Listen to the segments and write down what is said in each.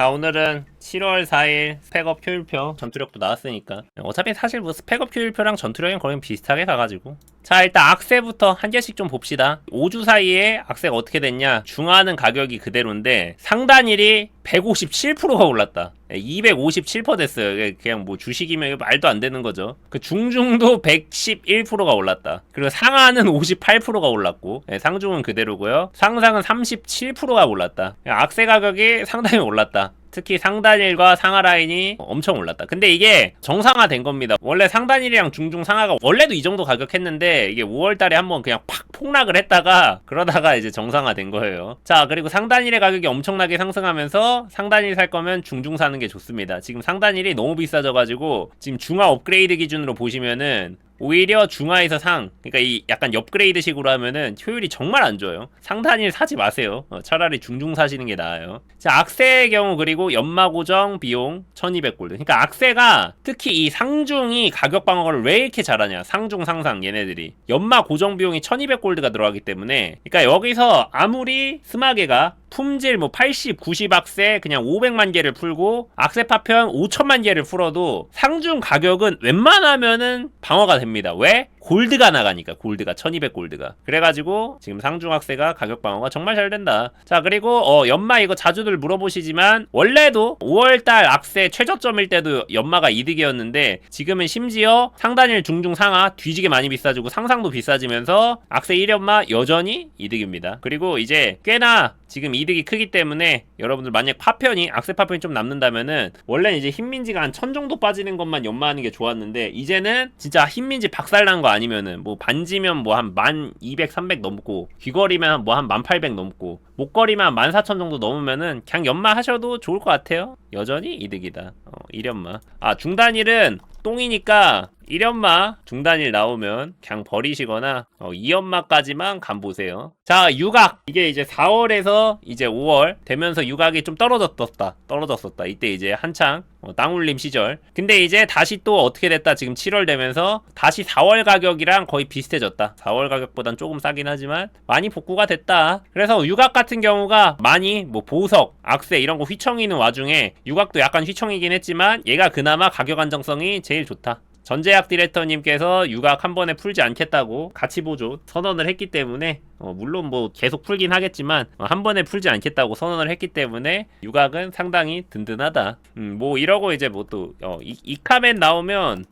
자 오늘은 7월 4일 스펙업 효율표 전투력도 나왔으니까. 어차피 사실 뭐 스펙업 효율표랑 전투력은 거의 비슷하게 가가지고. 자 일단 악세부터 한 개씩 좀 봅시다. 5주 사이에 악세가 어떻게 됐냐? 중하는 가격이 그대로인데 상단일이 157%가 올랐다. 257% 됐어요. 이게 그냥 뭐 주식이면 말도 안 되는 거죠. 그 중중도 111%가 올랐다. 그리고 상하는 58%가 올랐고 예, 상중은 그대로고요. 상상은 37%가 올랐다. 악세 가격이 상당히 올랐다 특히 상단일과 상하 라인이 엄청 올랐다. 근데 이게 정상화된 겁니다. 원래 상단일이랑 중중 상하가 원래도 이 정도 가격했는데 이게 5월 달에 한번 그냥 팍 폭락을 했다가 그러다가 이제 정상화된 거예요. 자, 그리고 상단일의 가격이 엄청나게 상승하면서 상단일 살 거면 중중 사는 게 좋습니다. 지금 상단일이 너무 비싸져 가지고 지금 중화 업그레이드 기준으로 보시면은 오히려 중하에서 상, 그러니까 이 약간 업그레이드 식으로 하면은 효율이 정말 안 좋아요. 상단일 사지 마세요. 어, 차라리 중중 사시는 게 나아요. 자, 악세의 경우 그리고 연마 고정 비용 1200골드. 그러니까 악세가 특히 이 상중이 가격 방어를 왜 이렇게 잘하냐. 상중 상상 얘네들이. 연마 고정 비용이 1200골드가 들어가기 때문에 그러니까 여기서 아무리 스마게가 품질 뭐 80, 90 악세 그냥 500만 개를 풀고 악세 파편 5천만 개를 풀어도 상중 가격은 웬만하면은 방어가 됩니다. 왜? 골드가 나가니까 골드가 1200 골드가. 그래가지고 지금 상중 악세가 가격 방어가 정말 잘 된다. 자 그리고 어 연마 이거 자주들 물어보시지만 원래도 5월달 악세 최저점일 때도 연마가 이득이었는데 지금은 심지어 상단일 중중 상하 뒤지게 많이 비싸지고 상상도 비싸지면서 악세 1연마 여전히 이득입니다. 그리고 이제 꽤나 지금 이득이 크기 때문에 여러분들 만약 파편이 악세 파편이 좀 남는다면은 원래는 이제 흰민지가 한천 정도 빠지는 것만 연마하는 게 좋았는데 이제는 진짜 흰민지 박살난 거 아니면은 뭐 반지면 뭐 한만 200, 300 넘고 귀걸이면 뭐 한만800 넘고 목걸이만 만 4천 정도 넘으면은 그냥 연마 하셔도 좋을 것 같아요. 여전히 이득이다. 어, 1연마. 아 중단일은 똥이니까 1연마 중단일 나오면 그냥 버리시거나 어, 2연마까지만 간 보세요. 자 유각 이게 이제 4월에서 이제 5월 되면서 유각이 좀 떨어졌었다 떨어졌었다. 이때 이제 한창 어, 땅울림 시절. 근데 이제 다시 또 어떻게 됐다? 지금 7월 되면서 다시 4월 가격이랑 거의 비슷해졌다. 4월 가격보단 조금 싸긴 하지만 많이 복구가 됐다. 그래서 유각 같은 경우가 많이 뭐 보석 악세 이런 거 휘청이는 와중에 유각도 약간 휘청이긴 했지만 얘가 그나마 가격 안정성이 제일 좋다 전제약 디렉터님께서 유각 한 번에 풀지 않겠다고 같이 보조 선언을 했기 때문에 어, 물론 뭐 계속 풀긴 하겠지만 어, 한 번에 풀지 않겠다고 선언을 했기 때문에 유각은 상당히 든든하다. 음, 뭐 이러고 이제 뭐또 어, 이, 이카멘 나오면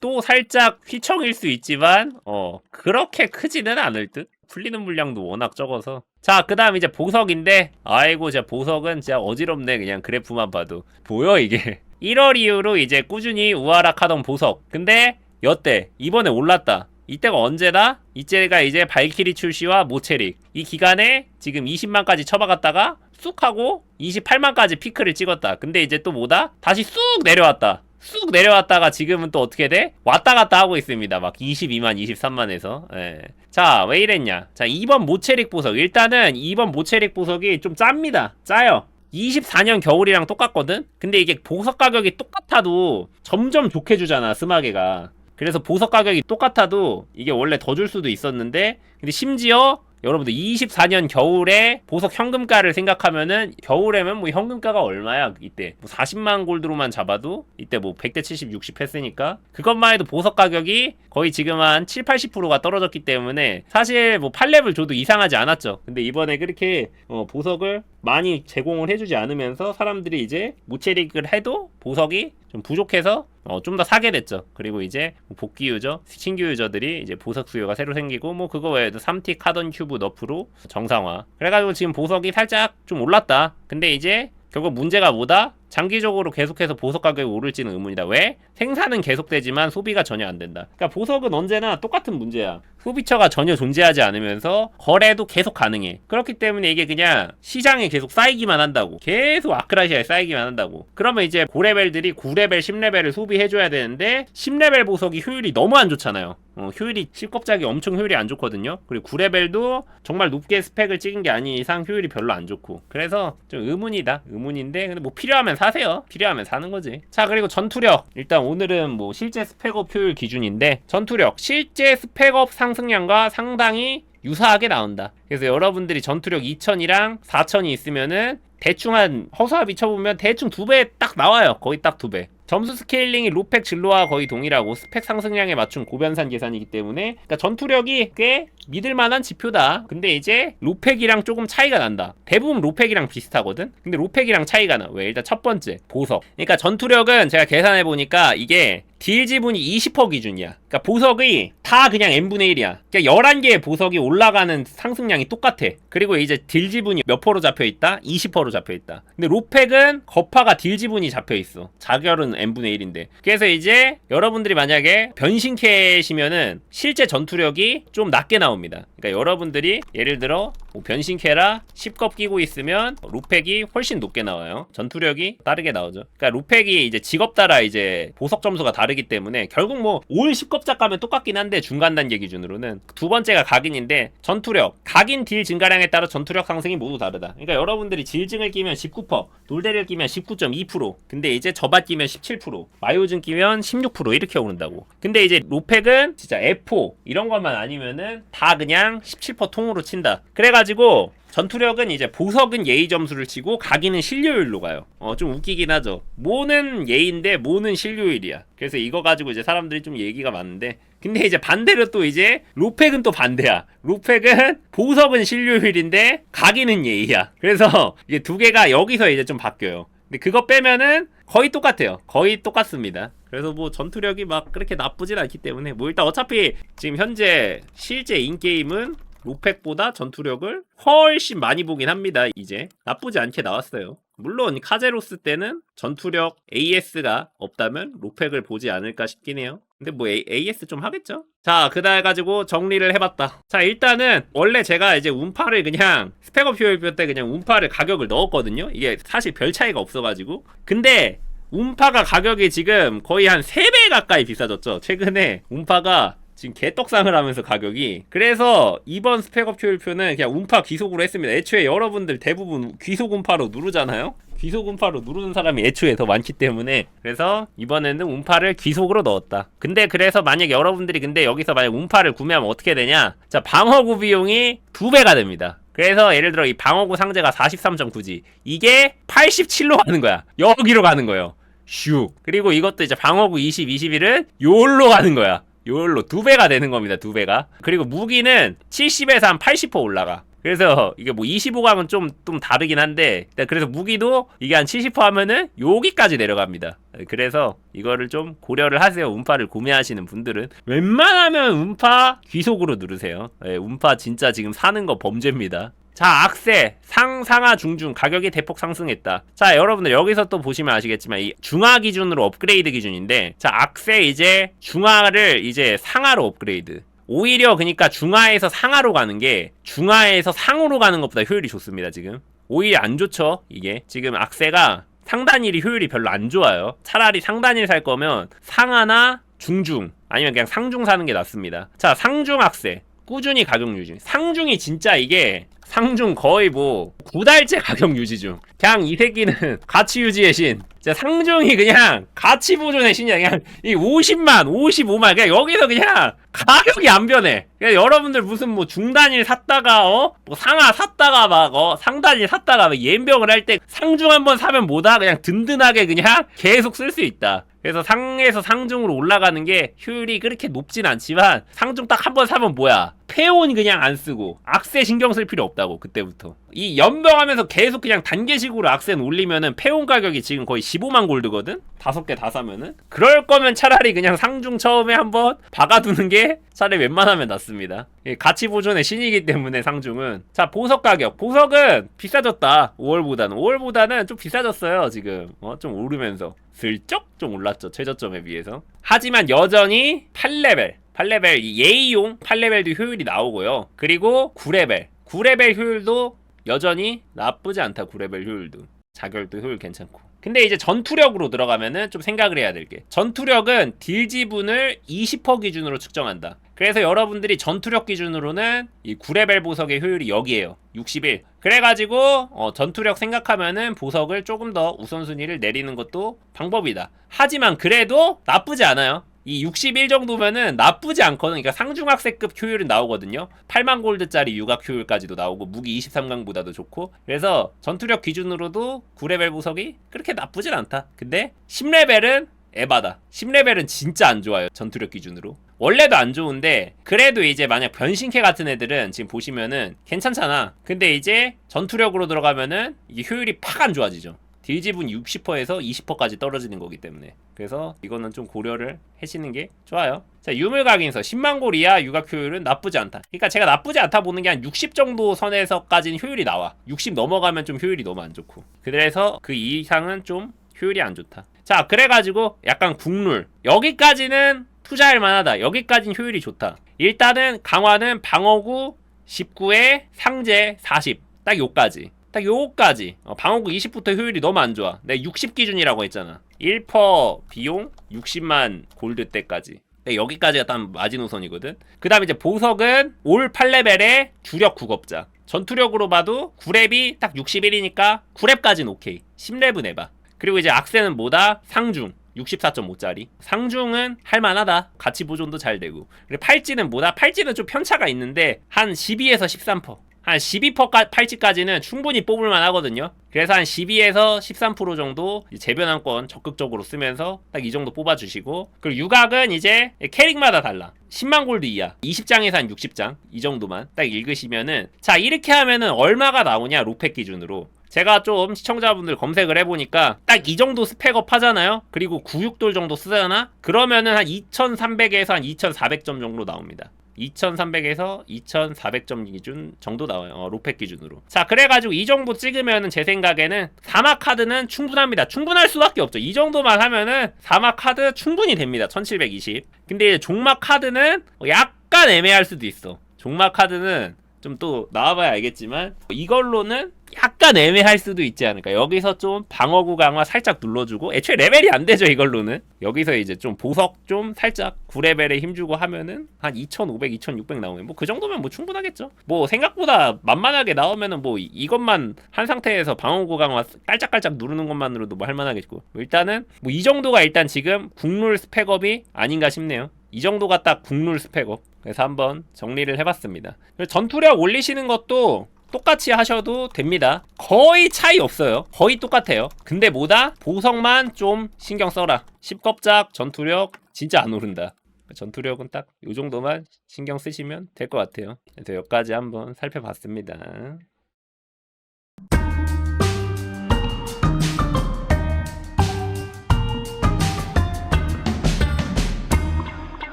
또 살짝 휘청일 수 있지만 어 그렇게 크지는 않을 듯. 풀리는 물량도 워낙 적어서 자 그 다음 이제 보석인데 아이고 진짜 보석은 진짜 어지럽네 그냥 그래프만 봐도 보여 이게 1월 이후로 이제 꾸준히 우하락하던 보석. 근데 여태 이번에 올랐다. 이때가 언제다? 이때가 이제 발키리 출시와 모체릭. 이 기간에 지금 20만까지 쳐박았다가 쑥 하고 28만까지 피크를 찍었다. 근데 이제 또 뭐다? 다시 쑥 내려왔다. 쑥 내려왔다가 지금은 또 어떻게 돼? 왔다 갔다 하고 있습니다. 막 22만, 23만에서. 예. 자, 왜 이랬냐? 자, 2번 모체릭 보석. 일단은 2번 모체릭 보석이 좀 짭니다. 짜요. 24년 겨울이랑 똑같거든? 근데 이게 보석 가격이 똑같아도 점점 좋게 주잖아, 스마게가. 그래서 보석 가격이 똑같아도 이게 원래 더 줄 수도 있었는데, 근데 심지어 여러분들 24년 겨울에 보석 현금가를 생각하면은 겨울에면 뭐 현금가가 얼마야 이때 뭐 40만 골드로만 잡아도 이때 뭐 100대 70, 60 했으니까 그것만 해도 보석 가격이 거의 지금 한 7, 80%가 떨어졌기 때문에 사실 뭐 8렙을 줘도 이상하지 않았죠. 근데 이번에 그렇게 어 보석을 많이 제공을 해주지 않으면서 사람들이 이제 무체릭을 해도 보석이 좀 부족해서 어, 좀 더 사게 됐죠. 그리고 이제 뭐 복귀 유저, 신규 유저들이 이제 보석 수요가 새로 생기고 뭐 그거 외에도 3티 카던 큐브 너프로 정상화. 그래가지고 지금 보석이 살짝 좀 올랐다. 근데 이제 결국 문제가 뭐다? 장기적으로 계속해서 보석 가격이 오를지는 의문이다. 왜? 생산은 계속되지만 소비가 전혀 안 된다. 그러니까 보석은 언제나 똑같은 문제야. 소비처가 전혀 존재하지 않으면서 거래도 계속 가능해. 그렇기 때문에 이게 그냥 시장에 계속 쌓이기만 한다고. 계속 아크라시아에 쌓이기만 한다고. 그러면 이제 고레벨들이 9레벨, 10레벨을 소비해줘야 되는데 10레벨 보석이 효율이 너무 안 좋잖아요. 어, 효율이 실겁작이 엄청 효율이 안 좋거든요. 그리고 9레벨도 정말 높게 스펙을 찍은 게 아닌 이상 효율이 별로 안 좋고. 그래서 좀 의문이다. 의문인데 근데 뭐 필요하면 사 세요. 필요하면 사는 거지. 자 그리고 전투력. 일단 오늘은 뭐 실제 스펙업 효율 기준인데 전투력 실제 스펙업 상승량과 상당히 유사하게 나온다. 그래서 여러분들이 전투력 2000이랑 4000이 있으면은 대충 한 허수아비 쳐보면 대충 두 배 딱 나와요. 거의 딱 두 배. 점수 스케일링이 로펙 진로와 거의 동일하고 스펙 상승량에 맞춘 고변산 계산이기 때문에 그러니까 전투력이 꽤 믿을 만한 지표다. 근데 이제 로펙이랑 조금 차이가 난다. 대부분 로펙이랑 비슷하거든. 근데 로펙이랑 차이가 나. 왜? 일단 첫 번째 보석. 그러니까 전투력은 제가 계산해 보니까 이게 딜 지분이 20% 기준이야. 그러니까 보석이 다 그냥 n분의 1이야. 그러니까 11개의 보석이 올라가는 상승량이 똑같아. 그리고 이제 딜 지분이 몇 프로 잡혀 있다? 20%로 잡혀 있다. 근데 로펙은 거파가 딜 지분이 잡혀 있어. 자결은 n분의 1인데. 그래서 이제 여러분들이 만약에 변신캐시면은 실제 전투력이 좀 낮게 나옵니다. 그러니까 여러분들이 예를 들어 뭐 변신캐라 10겁 끼고 있으면 로펙이 훨씬 높게 나와요. 전투력이 다르게 나오죠. 그러니까 로펙이 이제 직업 따라 이제 보석 점수가 다르기 때문에 결국 뭐 올 10겁작 가면 똑같긴 한데 중간 단계 기준으로는 두 번째가 각인인데 전투력 각인 딜 증가량에 따라 전투력 상승이 모두 다르다. 그러니까 여러분들이 질증을 끼면 19%, 돌대를 끼면 19.2%, 근데 이제 저밭 끼면 17%, 마요증 끼면 16% 이렇게 오른다고. 근데 이제 로펙은 진짜 F4 이런 것만 아니면은 다 그냥 17% 통으로 친다. 그래가지고 전투력은 이제 보석은 예의 점수를 치고 각인은 신료율로 가요. 어, 좀 웃기긴 하죠. 모는 예의인데 모는 신료율이야. 그래서 이거 가지고 이제 사람들이 좀 얘기가 많은데 근데 이제 반대로 또 이제 로펙은 또 반대야. 로펙은 보석은 신료율인데 각인은 예의야. 그래서 이게 두 개가 여기서 이제 좀 바뀌어요. 근데 그거 빼면은 거의 똑같아요. 거의 똑같습니다. 그래서 뭐 전투력이 막 그렇게 나쁘진 않기 때문에 뭐 일단 어차피 지금 현재 실제 인게임은 로펙보다 전투력을 훨씬 많이 보긴 합니다. 이제 나쁘지 않게 나왔어요. 물론 카제로스 때는 전투력 AS가 없다면 로펙을 보지 않을까 싶긴 해요. 근데 뭐 A, AS 좀 하겠죠? 자, 그다 해가지고 정리를 해봤다. 자, 일단은 원래 제가 이제 운파를 그냥 스펙업 효율표 때 그냥 운파를 가격을 넣었거든요. 이게 사실 별 차이가 없어가지고. 근데 운파가 가격이 지금 거의 한 3배 가까이 비싸졌죠. 최근에 운파가 지금 개떡상을 하면서 가격이. 그래서 이번 스펙업 효율표는 그냥 운파 귀속으로 했습니다. 애초에 여러분들 대부분 귀속 운파로 누르잖아요? 귀속 운파로 누르는 사람이 애초에 더 많기 때문에. 그래서 이번에는 운파를 귀속으로 넣었다. 근데 그래서 만약 여러분들이 근데 여기서 만약 운파를 구매하면 어떻게 되냐? 자 방어구 비용이 두 배가 됩니다. 그래서 예를 들어 이 방어구 상자가 43.9지. 이게 87로 가는 거야. 여기로 가는 거예요. 슉. 그리고 이것도 이제 방어구 20, 21은 요로 가는 거야 요걸로 두 배가 되는 겁니다. 두 배가. 그리고 무기는 70에서 한 80% 올라가. 그래서 이게 뭐 25강은 좀, 좀 다르긴 한데, 그래서 무기도 이게 한 70% 하면은 여기까지 내려갑니다. 그래서 이거를 좀 고려를 하세요. 운파를 구매하시는 분들은. 웬만하면 운파 귀속으로 누르세요. 예, 운파 진짜 지금 사는 거 범죄입니다. 자, 악세 상상하 중중 가격이 대폭 상승했다. 자, 여러분들 여기서 또 보시면 아시겠지만 이 중하 기준으로 업그레이드 기준인데 자, 악세 이제 중하를 이제 상하로 업그레이드. 오히려 그러니까 중하에서 상하로 가는 게 중하에서 상으로 가는 것보다 효율이 좋습니다, 지금. 오히려 안 좋죠, 이게. 지금 악세가 상단일이 효율이 별로 안 좋아요. 차라리 상단일 살 거면 상하나 중중 아니면 그냥 상중 사는 게 낫습니다. 자, 상중 악세. 꾸준히 가격 유지. 상중이 진짜 이게 상중 거의 뭐 구달째 가격 유지 중. 그냥 이 새끼는 가치 유지의 신. 진짜 상중이 그냥 가치 보존의 신이야. 그냥 이 50만, 55만 그냥 여기서 그냥 가격이 안 변해. 그냥 여러분들 무슨 뭐 중단일 샀다가 어? 뭐 상하 샀다가 막 어? 상단일 샀다가 막 예병을 할 때 상중 한번 사면 뭐다? 그냥 든든하게 그냥 계속 쓸 수 있다. 그래서 상에서 상중으로 올라가는 게 효율이 그렇게 높진 않지만 상중 딱 한 번 사면 뭐야 페온 그냥 안 쓰고 악세 신경 쓸 필요 없다고 그때부터. 이 연병하면서 계속 그냥 단계식으로 악세는 올리면은 페온 가격이 지금 거의 15만 골드거든? 다섯 개 다 사면은? 그럴 거면 차라리 그냥 상중 처음에 한번 박아두는 게 차라리 웬만하면 낫습니다. 예, 가치 보존의 신이기 때문에 상중은. 자 보석 가격. 보석은 비싸졌다. 5월보다는. 5월보다는 좀 비싸졌어요 지금. 어, 좀 오르면서. 슬쩍 좀 올랐죠 최저점에 비해서. 하지만 여전히 8레벨 8레벨 이 예의용 8레벨도 효율이 나오고요. 그리고 9레벨. 9레벨 효율도 여전히 나쁘지 않다 9레벨 효율도. 자결도 효율 괜찮고. 근데 이제 전투력으로 들어가면은 좀 생각을 해야 될 게 전투력은 딜 지분을 20% 기준으로 측정한다. 그래서 여러분들이 전투력 기준으로는 이 9레벨 보석의 효율이 여기에요. 61 그래가지고 어, 전투력 생각하면은 보석을 조금 더 우선순위를 내리는 것도 방법이다. 하지만 그래도 나쁘지 않아요 이 61 정도면은 나쁘지 않거든. 그러니까 상중학생급 효율은 나오거든요. 8만 골드짜리 유각 효율까지도 나오고 무기 23강보다도 좋고. 그래서 전투력 기준으로도 9레벨 보석이 그렇게 나쁘진 않다. 근데 10레벨은 에바다. 10레벨은 진짜 안 좋아요. 전투력 기준으로. 원래도 안 좋은데 그래도 이제 만약 변신캐 같은 애들은 지금 보시면은 괜찮잖아. 근데 이제 전투력으로 들어가면은 이게 효율이 팍 안 좋아지죠. 딜집은 60%에서 20%까지 떨어지는 거기 때문에 그래서 이거는 좀 고려를 하시는 게 좋아요. 자 유물각인서 10만 골 이하 유각 효율은 나쁘지 않다. 그러니까 제가 나쁘지 않다 보는 게 한 60 정도 선에서까지는 효율이 나와. 60 넘어가면 좀 효율이 너무 안 좋고 그래서 그 이상은 좀 효율이 안 좋다. 자 그래가지고 약간 국룰 여기까지는 투자할 만하다. 여기까지는 효율이 좋다. 일단은 강화는 방어구 19에 상제 40. 딱 요까지. 딱 요까지. 어, 방어구 20부터 효율이 너무 안 좋아. 내가 60 기준이라고 했잖아. 1퍼 비용 60만 골드 때까지. 네, 여기까지가 딱 마지노선이거든. 그 다음에 이제 보석은 올 8레벨의 주력 구급자. 전투력으로 봐도 9렙이 딱 61이니까 9렙까지는 오케이. 10렙은 해봐. 그리고 이제 악세는 뭐다? 상중. 64.5짜리. 상중은 할만하다. 가치 보존도 잘 되고. 그리고 팔찌는 뭐다? 팔찌는 좀 편차가 있는데 한 12에서 13%. 한 12% 팔찌까지는 충분히 뽑을 만 하거든요. 그래서 한 12에서 13% 정도 재변환권 적극적으로 쓰면서 딱 이 정도 뽑아주시고 그리고 유각은 이제 캐릭마다 달라. 10만 골드 이하, 20장에서 한 60장 이 정도만 딱 읽으시면은 자 이렇게 하면은 얼마가 나오냐 로펙 기준으로 제가 좀 시청자분들 검색을 해보니까 딱 이 정도 스펙업 하잖아요. 그리고 96돌 정도 쓰잖아. 그러면은 한 2,300에서 한 2,400점 정도 나옵니다. 2,300에서 2,400점 기준 정도 나와요. 어, 로펙 기준으로. 자, 그래가지고 이 정도 찍으면은 제 생각에는 사막 카드는 충분합니다. 충분할 수밖에 없죠. 이 정도만 하면은 사막 카드 충분히 됩니다. 1720. 근데 종막 카드는 약간 애매할 수도 있어. 종막 카드는 좀 또 나와봐야 알겠지만 이걸로는 약간 애매할 수도 있지 않을까. 여기서 좀 방어구 강화 살짝 눌러주고 애초에 레벨이 안 되죠 이걸로는. 여기서 이제 좀 보석 좀 살짝 9레벨에 힘주고 하면은 한 2,500, 2,600 나오면 뭐 그 정도면 뭐 충분하겠죠. 뭐 생각보다 만만하게 나오면은 뭐 이- 이것만 한 상태에서 방어구 강화 깔짝깔짝 누르는 것만으로도 뭐 할만하겠고. 뭐 일단은 뭐 이 정도가 일단 지금 국룰 스펙업이 아닌가 싶네요. 이 정도가 딱 국룰 스펙업. 그래서 한번 정리를 해봤습니다. 전투력 올리시는 것도 똑같이 하셔도 됩니다. 거의 차이 없어요. 거의 똑같아요. 근데 뭐다? 보석만 좀 신경 써라. 10겁작 전투력 진짜 안 오른다. 전투력은 딱 이 정도만 신경 쓰시면 될 것 같아요. 그래서 여기까지 한번 살펴봤습니다.